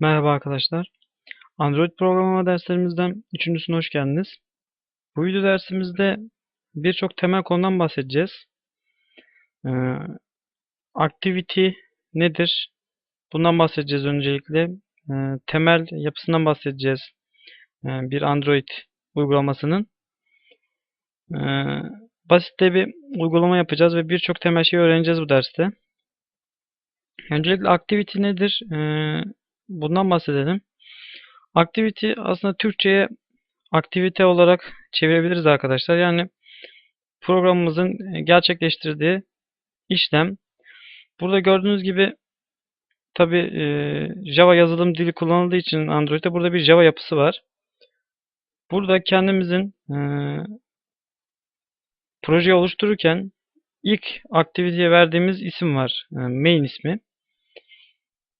Merhaba arkadaşlar. Android programlama derslerimizden üçüncüsüne hoş geldiniz. Bu video dersimizde birçok temel konudan bahsedeceğiz. Ee, activity nedir? Bundan bahsedeceğiz öncelikle. Ee, temel yapısından bahsedeceğiz. Ee, bir Android uygulamasının. Ee, basit de bir uygulama yapacağız ve birçok temel şey öğreneceğiz bu derste. Öncelikle activity nedir? Ee, bundan bahsedelim. Activity aslında Türkçe'ye aktivite olarak çevirebiliriz arkadaşlar. Yani programımızın gerçekleştirdiği işlem. Burada gördüğünüz gibi tabi Java yazılım dili kullanıldığı için Android'de burada bir Java yapısı var. Burada kendimizin e, projeyi oluştururken ilk aktiviteye verdiğimiz isim var. E, main ismi.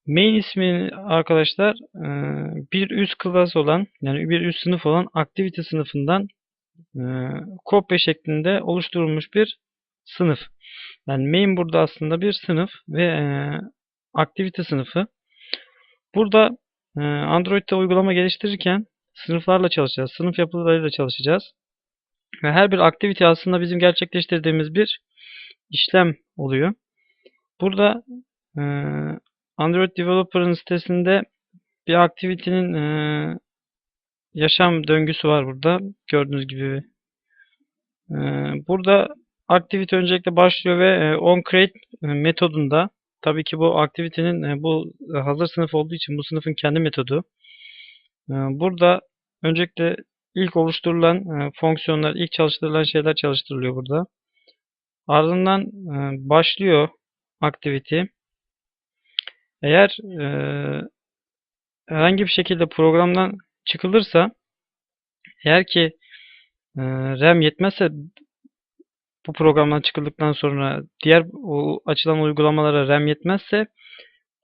Main ismi arkadaşlar e, bir üst klas olan yani bir üst sınıf olan activity sınıfından e, kopya şeklinde oluşturulmuş bir sınıf. Yani main burada aslında bir sınıf ve e, activity sınıfı. Burada Android'de uygulama geliştirirken sınıflarla çalışacağız. Sınıf yapılarıyla çalışacağız. Ve her bir activity aslında bizim gerçekleştirdiğimiz bir işlem oluyor. Burada Android Developer'ın sitesinde bir aktivitenin e, yaşam döngüsü var burada. Gördüğünüz gibi. E, burada aktivite öncelikle başlıyor ve e, onCreate metodunda tabii ki bu aktivitenin e, bu hazır sınıf olduğu için bu sınıfın kendi metodu. E, burada öncelikle ilk oluşturulan e, fonksiyonlar, ilk çalıştırılan şeyler çalıştırılıyor burada. Ardından e, başlıyor aktivite. Eğer e, herhangi bir şekilde programdan çıkılırsa eğer ki e, RAM yetmezse bu programdan çıkıldıktan sonra diğer o açılan uygulamalara RAM yetmezse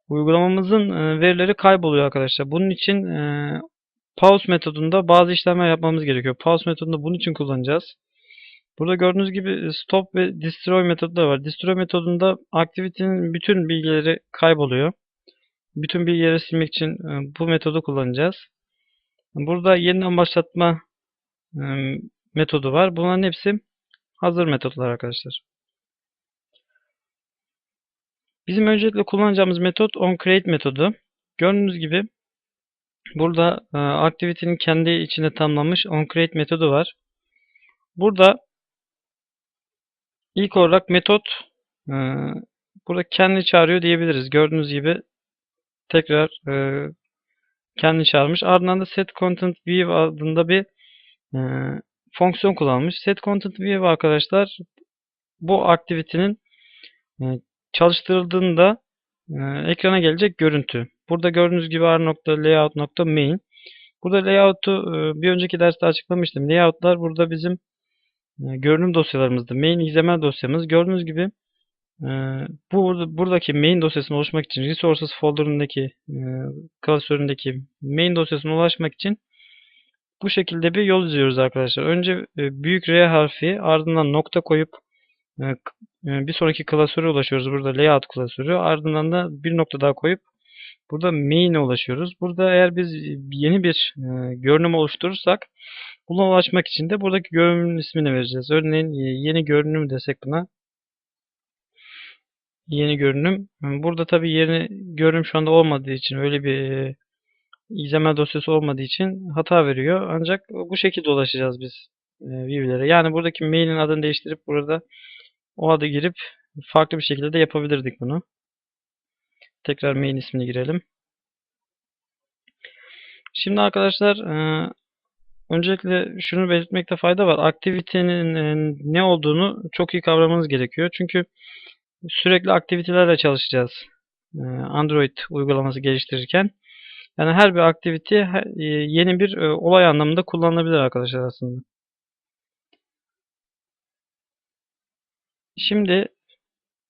uygulamamızın e, verileri kayboluyor arkadaşlar. Bunun için e, pause metodunda bazı işlemler yapmamız gerekiyor. Pause metodunu bunun için kullanacağız. Burada gördüğünüz gibi stop ve destroy metodu da var. Destroy metodunda aktivitenin bütün bilgileri kayboluyor. Bütün bilgileri silmek için e, bu metodu kullanacağız. Burada yeniden başlatma e, metodu var. Bunların hepsi hazır metotlar arkadaşlar. Bizim öncelikle kullanacağımız metot onCreate metodu. Gördüğünüz gibi burada e, activity'nin kendi içinde tanımlanmış onCreate metodu var. Burada ilk olarak metot burada kendi çağırıyor diyebiliriz. Gördüğünüz gibi tekrar e, kendini çağırmış. Ardından da set content view adında bir e, fonksiyon kullanmış. Set content view arkadaşlar bu aktivitenin e, çalıştırıldığında e, ekrana gelecek görüntü. Burada gördüğünüz gibi r.layout.main Burada layout'u e, bir önceki derste açıklamıştım. Layout'lar burada bizim e, görünüm dosyalarımızda. Main XML dosyamız. Gördüğünüz gibi bu buradaki main dosyasına ulaşmak için resources folder'ındaki e, klasöründeki main dosyasına ulaşmak için bu şekilde bir yol izliyoruz arkadaşlar. Önce e, büyük R harfi ardından nokta koyup e, bir sonraki klasöre ulaşıyoruz. Burada layout klasörü. Ardından da bir nokta daha koyup burada main'e ulaşıyoruz. Burada eğer biz yeni bir görünüm oluşturursak buna ulaşmak için de buradaki görünümün ismini vereceğiz. Örneğin yeni görünüm desek buna yeni görünüm. Burada tabi yeni görünüm şu anda olmadığı için öyle bir e, XML dosyası olmadığı için hata veriyor. Ancak bu şekilde ulaşacağız biz e, view'lere. Yani buradaki mailin adını değiştirip burada o adı girip farklı bir şekilde de yapabilirdik bunu. Tekrar mail ismini girelim. Şimdi arkadaşlar e, öncelikle şunu belirtmekte fayda var. Aktivitenin ne olduğunu çok iyi kavramanız gerekiyor. Çünkü sürekli aktivitelerle çalışacağız. Ee, Android uygulaması geliştirirken. Yani her bir aktivite e, yeni bir e, olay anlamında kullanılabilir arkadaşlar aslında. Şimdi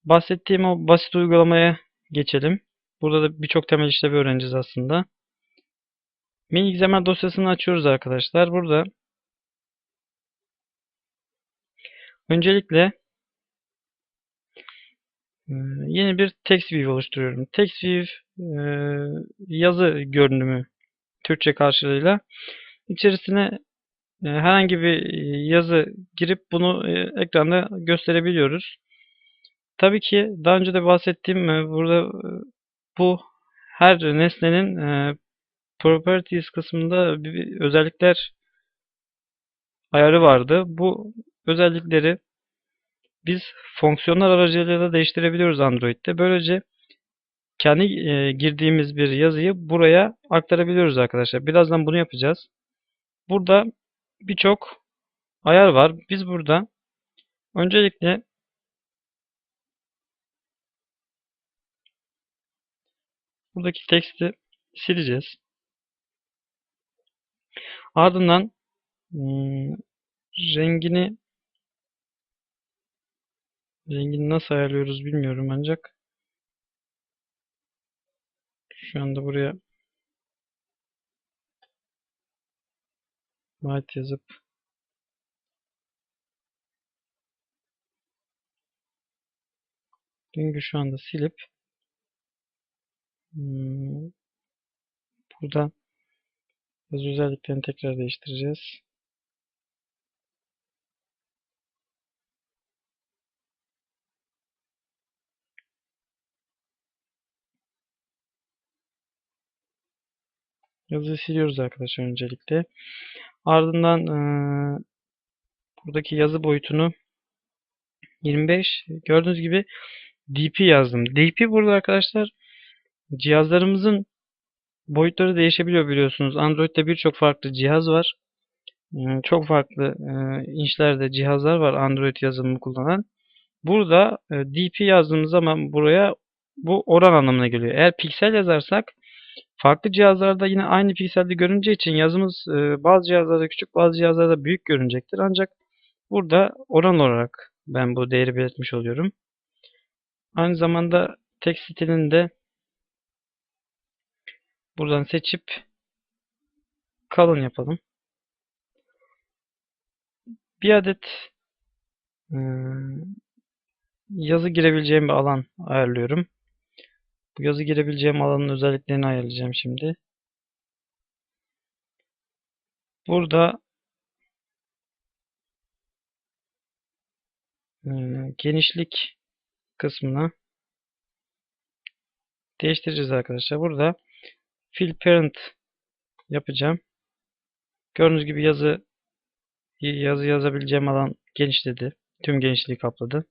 bahsettiğim o basit uygulamaya geçelim. Burada da birçok temel işlevi öğreneceğiz aslında. Mini XML dosyasını açıyoruz arkadaşlar. Burada öncelikle yeni bir TextView oluşturuyorum. TextView e, yazı görünümü Türkçe karşılığıyla. İçerisine e, herhangi bir yazı girip bunu e, ekranda gösterebiliyoruz. Tabii ki daha önce de bahsettiğim e, burada e, bu her nesnenin e, properties kısmında bir özellikler ayarı vardı. Bu özellikleri biz fonksiyonlar aracılığıyla da değiştirebiliyoruz Android'de. Böylece kendi e, girdiğimiz bir yazıyı buraya aktarabiliyoruz arkadaşlar. Birazdan bunu yapacağız. Burada birçok ayar var. Biz burada öncelikle buradaki teksti sileceğiz. Ardından hmm, rengini rengini nasıl ayarlıyoruz bilmiyorum ancak şu anda buraya white yazıp Reng'i şu anda silip hmm, burada özelliklerini tekrar değiştireceğiz. Yazıyı siliyoruz arkadaşlar öncelikle. Ardından e, buradaki yazı boyutunu 25 gördüğünüz gibi DP yazdım. DP burada arkadaşlar cihazlarımızın boyutları değişebiliyor biliyorsunuz. Android'de birçok farklı cihaz var. Çok farklı inçlerde cihazlar var Android yazılımı kullanan. Burada DP yazdığımız zaman buraya bu oran anlamına geliyor. Eğer piksel yazarsak farklı cihazlarda yine aynı pikselde görüneceği için yazımız e, bazı cihazlarda küçük bazı cihazlarda büyük görünecektir. Ancak burada oran olarak ben bu değeri belirtmiş oluyorum. Aynı zamanda text stilini de buradan seçip kalın yapalım. Bir adet yazı girebileceğim bir alan ayarlıyorum. Bu yazı girebileceğim alanın özelliklerini ayarlayacağım şimdi. Burada genişlik kısmına değiştireceğiz arkadaşlar. Burada fill parent yapacağım. Gördüğünüz gibi yazı yazı yazabileceğim alan genişledi. Tüm genişliği kapladı.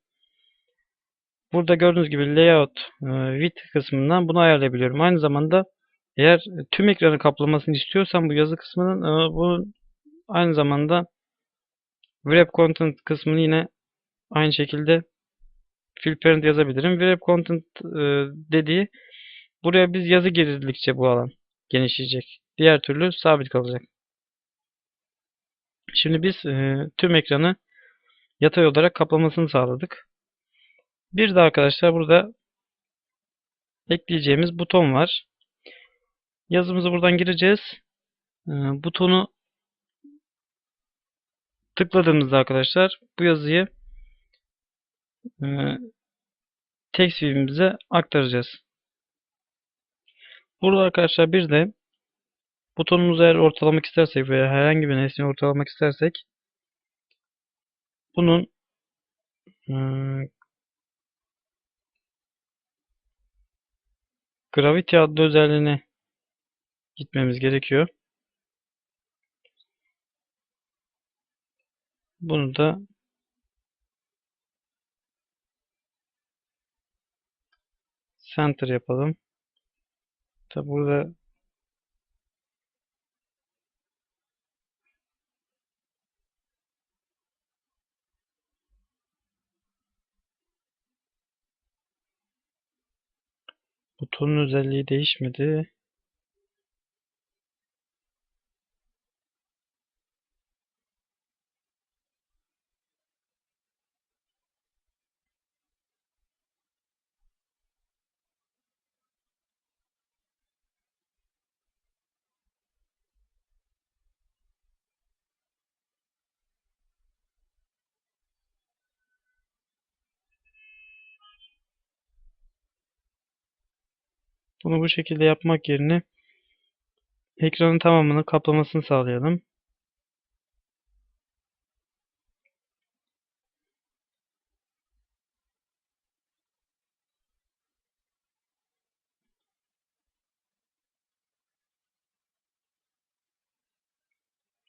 Burada gördüğünüz gibi layout e, width kısmından bunu ayarlayabiliyorum. Aynı zamanda eğer tüm ekranı kaplamasını istiyorsam bu yazı kısmının e, bu aynı zamanda wrap content kısmını yine aynı şekilde fill parent yazabilirim. Wrap content e, dediği buraya biz yazı girdikçe bu alan genişleyecek. Diğer türlü sabit kalacak. Şimdi biz tüm ekranı yatay olarak kaplamasını sağladık. Bir de arkadaşlar burada ekleyeceğimiz buton var. Yazımızı buradan gireceğiz. E, butonu tıkladığımızda arkadaşlar bu yazıyı e, text view'imize aktaracağız. Burada arkadaşlar bir de butonumuzu eğer ortalamak istersek veya herhangi bir nesneyi ortalamak istersek bunun Gravity adlı özelliğine gitmemiz gerekiyor. Bunu da center yapalım. Tabi burada butonun özelliği değişmedi. Bunu bu şekilde yapmak yerine ekranın tamamını kaplamasını sağlayalım.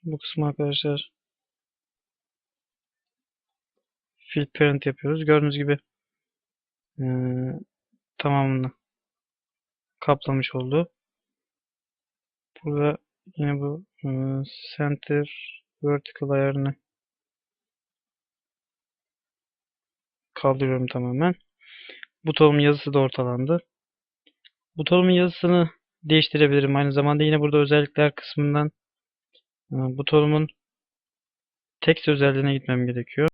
Bu kısmı arkadaşlar fill parent yapıyoruz. Gördüğünüz gibi eee, tamamını kaplamış oldu. Burada yine bu eee, center vertical ayarını kaldırıyorum tamamen. Butonumun yazısı da ortalandı. Butonumun yazısını değiştirebilirim. Aynı zamanda yine burada özellikler kısmından eee, butonumun text özelliğine gitmem gerekiyor.